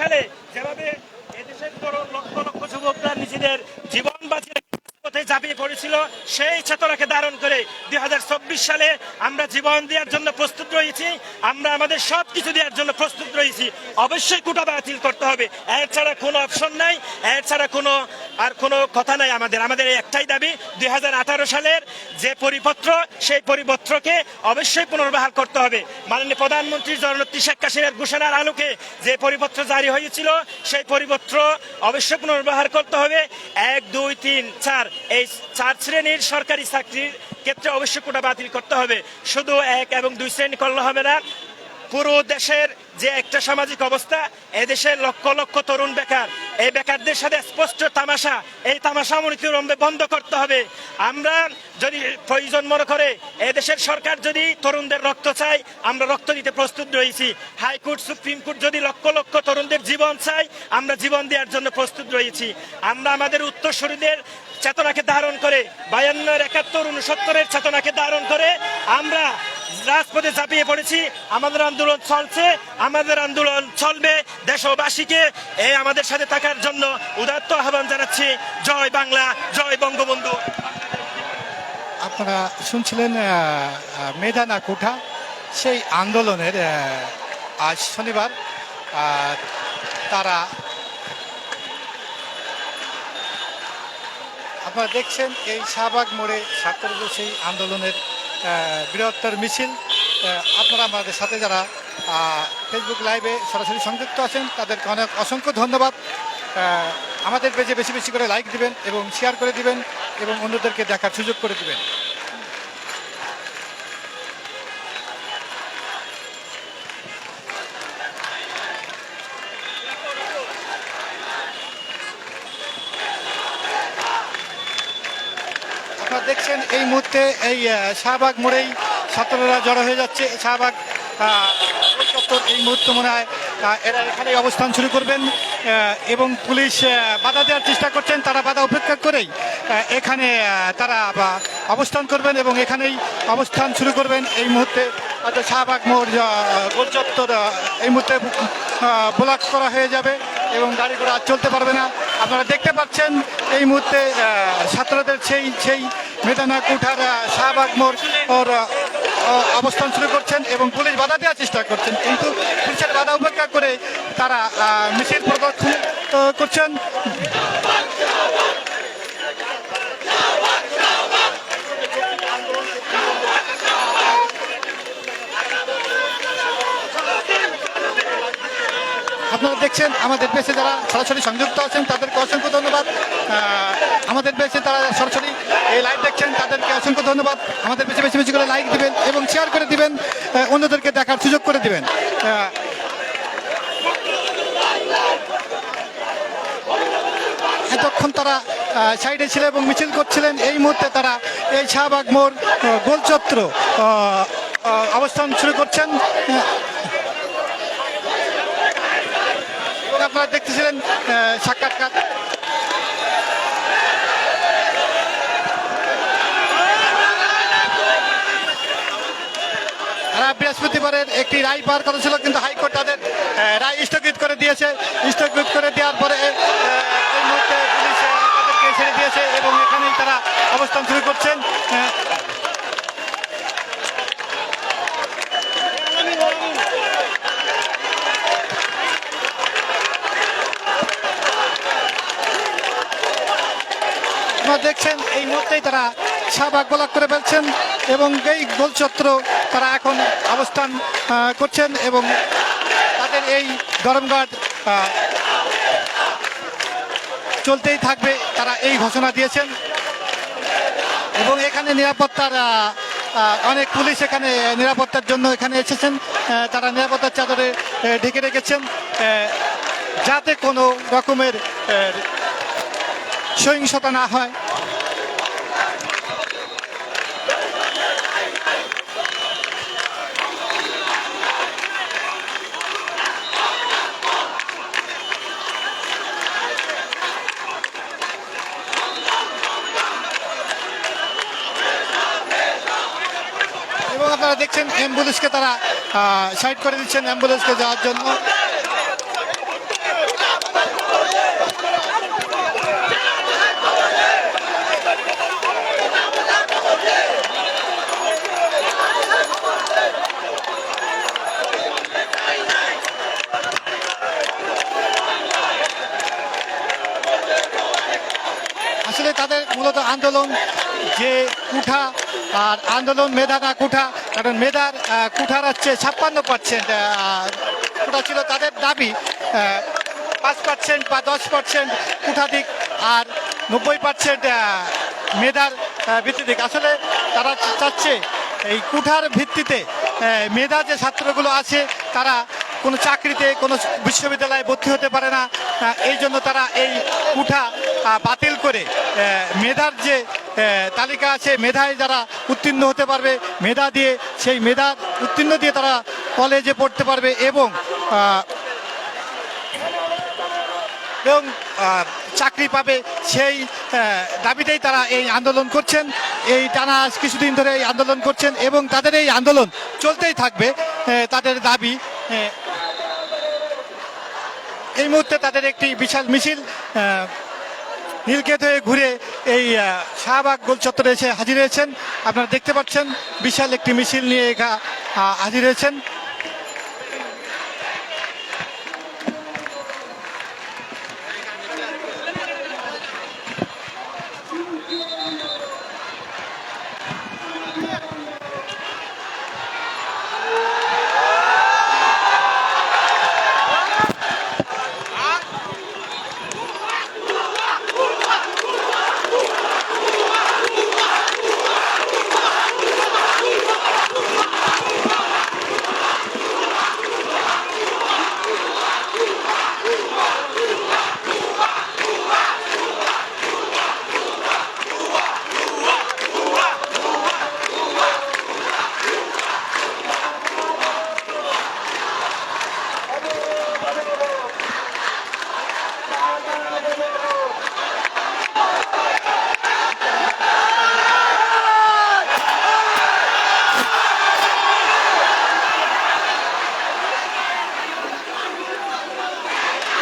সালে যেভাবে এদেশের লক্ষ লক্ষ যুবকরা নিজেদের জীবন বাঁচিয়ে পথে পড়েছিল, সেই চেতনাকে ধারণ করে দুই হাজার চব্বিশ সালে আমরা জীবন দেওয়ার জন্য প্রস্তুত রয়েছি, আমরা আমাদের সব কিছু দেওয়ার জন্য প্রস্তুত রয়েছি। অবশ্যই কোটা বাতিল করতে হবে। এর ছাড়া কোনো অপশন নাই এছাড়া ছাড়া কোনো আর কোনো কথা নাই আমাদের। আমাদের একটাই দাবি, দুই সালের যে পরিপত্র, সেই পরিপত্রকে অবশ্যই পুনর্বহাল করতে হবে। মাননীয় প্রধানমন্ত্রী জননেত্রী শেখ হাসিনার ঘোষণার আলোকে যে পরিপত্র জারি হয়েছিল, সেই পরিপত্র অবশ্যই পুনর্বহার করতে হবে। এক, দুই, তিন, চার, এই চার শ্রেণির সরকারি চাকরির ক্ষেত্রে অবশ্যই কোটা বাতিল করতে হবে। শুধু এক এবং দুই শ্রেণি করলে হবে না, পুরো দেশের যে একটা সামাজিক অবস্থা এদেশের লক্ষ লক্ষ তরুণ বেকার। এই বেকারদের সাথে স্পষ্ট তামাশা, এই তামাশা অনতিবিলম্বে বন্ধ করতে হবে। আমরা যদি প্রয়োজন মনে করে, এদেশের সরকার যদি তরুণদের রক্ত চাই আমরা রক্ত দিতে প্রস্তুত রয়েছি। হাইকোর্ট, সুপ্রিম কোর্ট যদি লক্ষ লক্ষ তরুণদের জীবন চাই আমরা জীবন দেওয়ার জন্য প্রস্তুত রয়েছি। আমরা আমাদের উত্তরসূরিদের চেতনাকে ধারণ করে, বায়ান্নের একাত্তর, উনসত্তরের চেতনাকে ধারণ করে, আমরা রাজপথে ঝাঁপিয়ে পড়েছি। আমাদের আন্দোলন চলছে, আমাদের আন্দোলন চলবে দেশবাসীকে। এই আমাদের সাথে থাকার জন্য উদাত্ত আহ্বান জানাচ্ছি। জয় বাংলা, জয় বঙ্গবন্ধু। আপনারা শুনছিলেন মেধানা কোঠা, সেই আন্দোলনের আজ শনিবার তারা আপনারা দেখছেন, এই শাহবাগ মোড়ে ছাত্রদের সেই আন্দোলনের বৃহত্তর মিছিল আপনারা আমাদের সাথে যারা ফেসবুক লাইভে সরাসরি সংযুক্ত আছেন, তাদেরকে অনেক অসংখ্য ধন্যবাদ। আমাদের পেজে বেশি বেশি করে লাইক দিবেন এবং শেয়ার করে দিবেন এবং অন্যদেরকে দেখার সুযোগ করে দিবেন। এই মুহূর্তে এই শাহবাগ মোড়েই ছাত্ররা জড়ো হয়ে যাচ্ছে। শাহবাগ চত্বর এই মুহূর্তে মনে হয় এরা এখানেই অবস্থান শুরু করবেন এবং পুলিশ বাধা দেওয়ার চেষ্টা করছেন। তারা বাধা উপেক্ষা করেই এখানে তারা অবস্থান করবেন এবং এখানেই অবস্থান শুরু করবেন। এই মুহূর্তে শাহবাগ মোড় গোল চত্বর এই মুহূর্তে ব্লক করা হয়ে যাবে। এবং গাড়ি ঘোড়া চলতে পারবে না। আপনারা দেখতে পাচ্ছেন এই মুহূর্তে ছাত্রদের সেই সেই মেদানা কুঠার শাহবাগ মোড় অবস্থান শুরু করছেন এবং পুলিশ বাধা দেওয়ার চেষ্টা করছেন। কিন্তু পুলিশের বাধা উপেক্ষা করে তারা মিছিল প্রদর্শন করছেন। আপনারা দেখছেন আমাদের পেজে যারা সরাসরি সংযুক্ত আছেন, তাদেরকে অসংখ্য ধন্যবাদ। আমাদের পেজে তারা সরাসরি এই লাইভ দেখছেন, তাদেরকে অসংখ্য ধন্যবাদ। আমাদের পেজে বেশি বেশি করে লাইক দিবেন এবং শেয়ার করে দিবেন অন্যদেরকে দেখার সুযোগ করে দিবেন। এতক্ষণ তারা সাইডে ছিল এবং মিছিল করছিলেন। এই মুহূর্তে তারা এই শাহবাগ মোড় গোলচত্র অবস্থান শুরু করছেন। আহ, আপনারা দেখতেছিলেন সাক্ষাৎকার। বৃহস্পতিবারের একটি রায় পার করা ছিল কিন্তু হাইকোর্ট তাদের রায় স্থগিত করে দিয়েছে। স্থগিত করে দেওয়ার পরে এই মুহূর্তে পুলিশ তাদেরকে ছেড়ে দিয়েছে এবং এখানেই তারা অবস্থান শুরু করছেন। আপনারা দেখছেন এই মুহূর্তেই তারা শাহবাগ ব্লক করে ফেলছেন এবং এই গোলচত্র তারা এখন অবস্থান করছেন এবং তাদের এই ধর্মঘট আহ, চলতেই থাকবে তারা এই ঘোষণা দিয়েছেন। এবং এখানে নিরাপত্তার অনেক পুলিশ এখানে নিরাপত্তার জন্য এখানে এসেছেন তারা নিরাপত্তার চাদরে ঢেকে রেখেছেন যাতে কোনো রকমের সহিংসতা না হয়। দেখছেন অ্যাম্বুলেন্সকে তারা সাইড করে দিচ্ছেন অ্যাম্বুলেন্সকে যাওয়ার জন্য। আসলে তাদের মূলত আন্দোলন যে কুঠা, আর আন্দোলন মেধাকা কুঠা। কারণ আহ, কুঠার হচ্ছে ছাপ্পান্ন পার্সেন্ট কুঠা ছিল তাদের দাবি পাঁচ পার্সেন্ট বা দশ পার্সেন্ট কুঠা দিক আর নব্বই পার্সেন্ট মেধার ভিত্তিতে। আসলে তারা চাচ্ছে এই কুঠার ভিত্তিতে মেধা যে ছাত্রগুলো আছে তারা কোনো চাকরিতে কোনো বিশ্ববিদ্যালয়ে ভর্তি হতে পারে না। এই জন্য তারা এই আহ, বাতিল করে মেধার যে তালিকা আছে মেধায় যারা উত্তীর্ণ হতে পারবে মেধা দিয়ে সেই মেধা উত্তীর্ণ দিয়ে তারা কলেজে পড়তে পারবে এবং এবং চাকরি পাবে সেই দাবিতেই তারা এই আন্দোলন করছেন। এই টানা কিছুদিন ধরে এই আন্দোলন করছেন এবং তাদের এই আন্দোলন চলতেই থাকবে তাদের দাবি এই মুহূর্তে তাদের একটি বিশাল মিছিল নীলক্ষেত হয়ে ঘুরে এই শাহবাগ গোল চত্বরে এসে হাজির হয়েছেন। আপনারা দেখতে পাচ্ছেন, বিশাল একটি মিছিল নিয়ে হাজির হয়েছেন।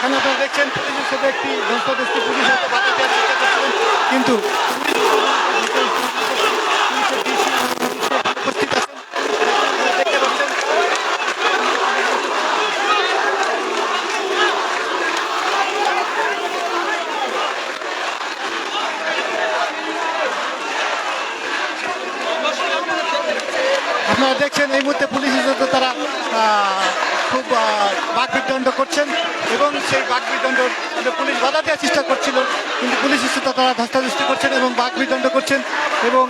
এখানে আপনারা দেখছেন পুলিশের সাথে একটি পুলিশ হয়তো বাধা দেওয়ার চেষ্টা করছিলেন কিন্তু আপনারা দেখছেন এই মুহূর্তে পুলিশের সাথে তারা খুব বাকবিদণ্ড করছেন এবং সেই বাকবিদণ্ড পুলিশ বাধা দেওয়ার চেষ্টা করছিল, কিন্তু পুলিশ তারা ধস্তাধস্তি করছেন এবং বাকবিদণ্ড করছেন এবং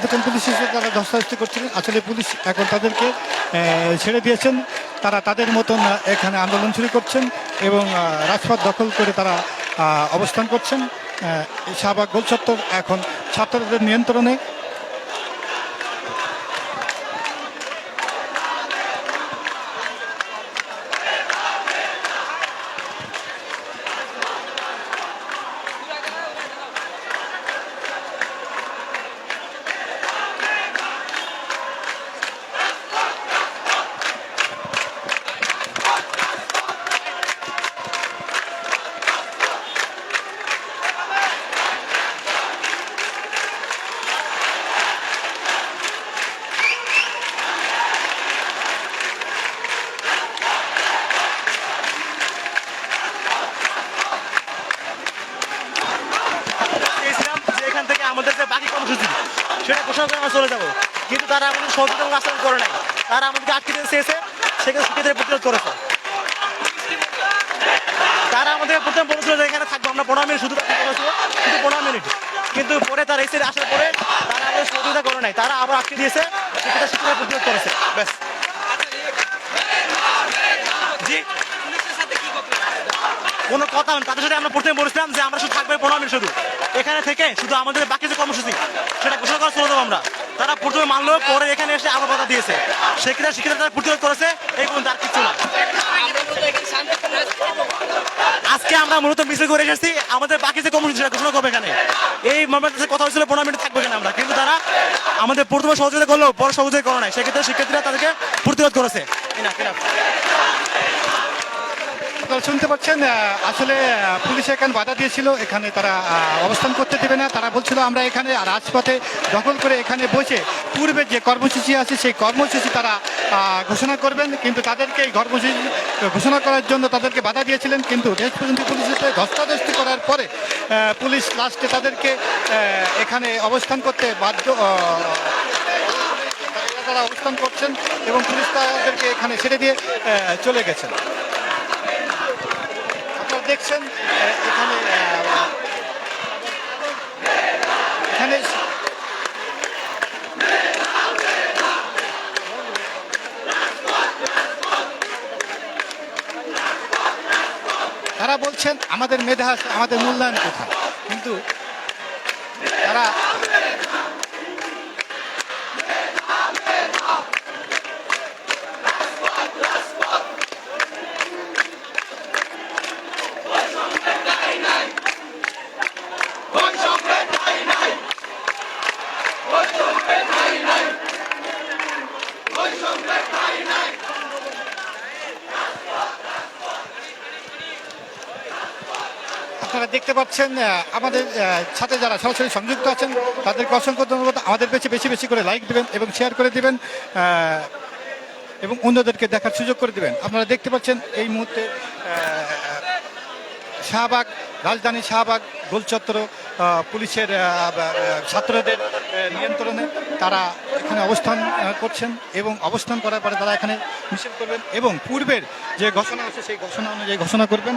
এতক্ষণ পুলিশের তারা ধস্তাধস্তি করছিলেন আসলে পুলিশ এখন তাদেরকে ছেড়ে দিয়েছেন। তারা তাদের মতন এখানে আন্দোলন শুরু করছেন এবং রাজপথ দখল করে তারা অবস্থান করছেন। শাহবাগ গোল চত্বর এখন ছাত্রদের নিয়ন্ত্রণে কিন্তু তারা আমাদের সচেতন আচরণ করে নাই। তারা আমাদেরকে আটকে দিতে চেয়েছে, সেখানে শিক্ষিতদের প্রতিরোধ করেছে। তারা আমাদের প্রথম বলেছিল যে এখানে থাকব, আমরা পনেরো মিনিট শুধু বলেছিল, শুধু পনেরো মিনিট। কিন্তু পরে তারা এসে আসার পরে তারা আমাদের সহযোগিতা করে নাই। তারা আবার আটকে দিয়েছে, সেক্ষেত্রে শিক্ষিতরা প্রতিরোধ করেছে। ব্যাস। জি। কোনো কথা হয়নি। তাদের সাথে আমরা প্রথমে বলেছিলাম যে আমরা শুধু থাকবে পনেরো মিনিট শুধু। এখানে থেকে শুধু আমাদের বাকি যে কর্মসূচি, সেটা ঘোষণা করা চলে যাব আমরা। তারা প্রথমে মানলো পরে এখানে এসে আবার কথা দিয়েছে। সেক্ষেত্রে শিক্ষিত তারা প্রতিরোধ করেছে, এই পর্যন্ত আর কিছু না। আজকে আমরা মূলত মিছিল করে এসেছি, আমাদের বাকি যে সেটা ঘোষণা করবে এখানে। এই সাথে কথা হয়েছিল, পনেরো মিনিট থাকবে এখানে আমরা। কিন্তু তারা আমাদের প্রথমে সহযোগিতা করল, পরে সহযোগিতা করে নাই। সেক্ষেত্রে শিক্ষার্থীরা তাদেরকে প্রতিরোধ করেছে। কিনা কিনা আপনারা শুনতে পাচ্ছেন আসলে পুলিশ এখানে বাধা দিয়েছিল, এখানে তারা অবস্থান করতে দেবে না। তারা বলছিল, আমরা এখানে রাজপথে দখল করে এখানে বসে পূর্বে যে কর্মসূচি আছে, সেই কর্মসূচি তারা ঘোষণা করবেন। কিন্তু তাদেরকে এই কর্মসূচি, ঘোষণা করার জন্য তাদেরকে বাধা দিয়েছিলেন। কিন্তু দেশ পর্যন্ত পুলিশের সাথে ধস্তাধস্তি করার পরে পুলিশ লাস্টে তাদেরকে এখানে অবস্থান করতে বাধ্য তারা অবস্থান করছেন এবং পুলিশ তাদেরকে এখানে ছেড়ে দিয়ে চলে গেছেন। দেখছেন এখানে এখানে তারা বলছেন আমাদের মেধা আমাদের মূল্যায়ন কোথায়? কিন্তু তারা আপনারা দেখতে পাচ্ছেন আমাদের সাথে যারা সরাসরি সংযুক্ত আছেন, তাদেরকে অসংখ্য ধন্যবাদ। আমাদের পেছে বেশি বেশি করে লাইক দেবেন এবং শেয়ার করে দেবেন এবং অন্যদেরকে দেখার সুযোগ করে দিবেন। আপনারা দেখতে পাচ্ছেন এই মুহূর্তে শাহবাগ, রাজধানী শাহবাগ গোলচত্র পুলিশের ছাত্রদের নিয়ন্ত্রণে তারা এখানে অবস্থান করছেন এবং অবস্থান করার পরে তারা এখানে মিছিল করবেন এবং পূর্বের যে ঘোষণা আছে, সেই ঘোষণা অনুযায়ী ঘোষণা করবেন।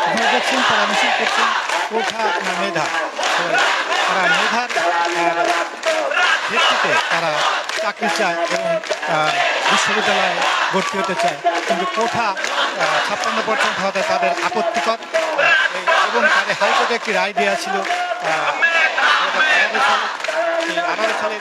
আপনারা দেখছেন তারা মিছিল করছেন কোঠা না মেধা তো তারা মেধার আহ, ভিত্তিতে তারা চাকরি চায় এবং আহ, বিশ্ববিদ্যালয়ে ভর্তি হতে চায়। কিন্তু কোঠা ছাপ্পান্ন পার্সেন্ট হওয়াতে তাদের আপত্তিকর। এবং তাদের হাইকোর্টে একটি রায় দেওয়া ছিল আঠারো আঠারো সালে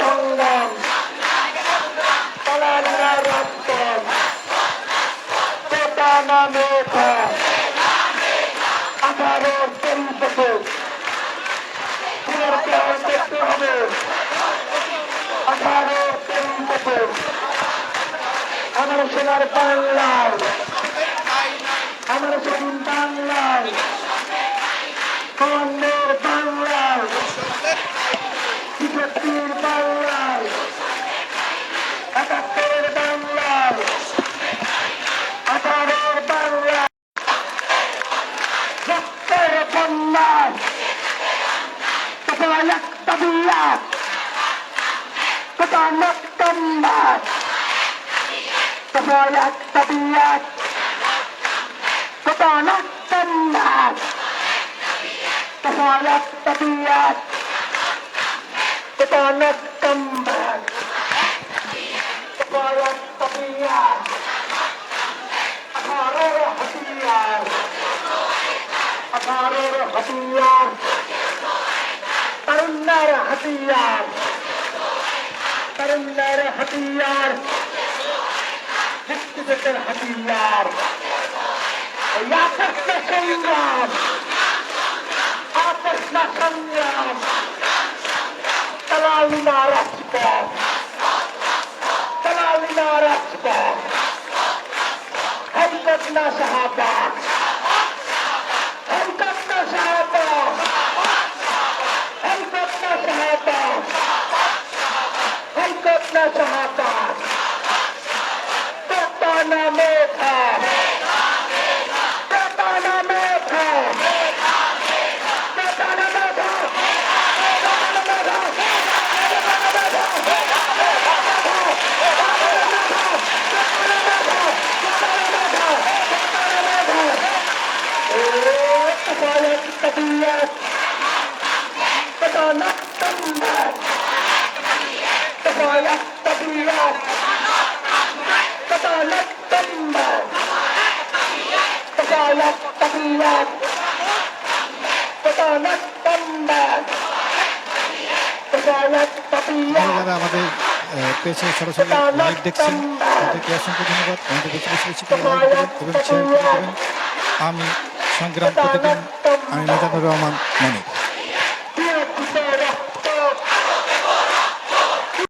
সংগ্রাম পালানোর রক্ত পেটা নামে আঠারো বছর পুনর্গ্রহণ করতে হবে আঠারো বছর আমার সোনার বাংলায় আমার সেদিন বাংলায় কন্যের বাংলায় தருந்தார ஹட்டியார் ஹிஸ்கிதத்தர் ஹட்டியார் யாசர் சங்கராம் ஆபர் சங்கராம் தலாலினா ரஷ்பா தலாலினா ரஷ்பா ஹரிபத்னா சஹாபா بدأنا التنبات كفاية التقيات بدأنا التنبات كفاية التقيات بدأنا التنبات كفاية التقيات যারা আমাদের পেজে সরাসরি লাইভ দেখছেন তাদেরকে অসংখ্য ধন্যবাদ আমাদের বেশি বেশি বেশি করে লাইক দেবেন এবং শেয়ার করে দেবেন আমি সংগ্রাম প্রতিদিন আমি মেজানুর রহমান মনির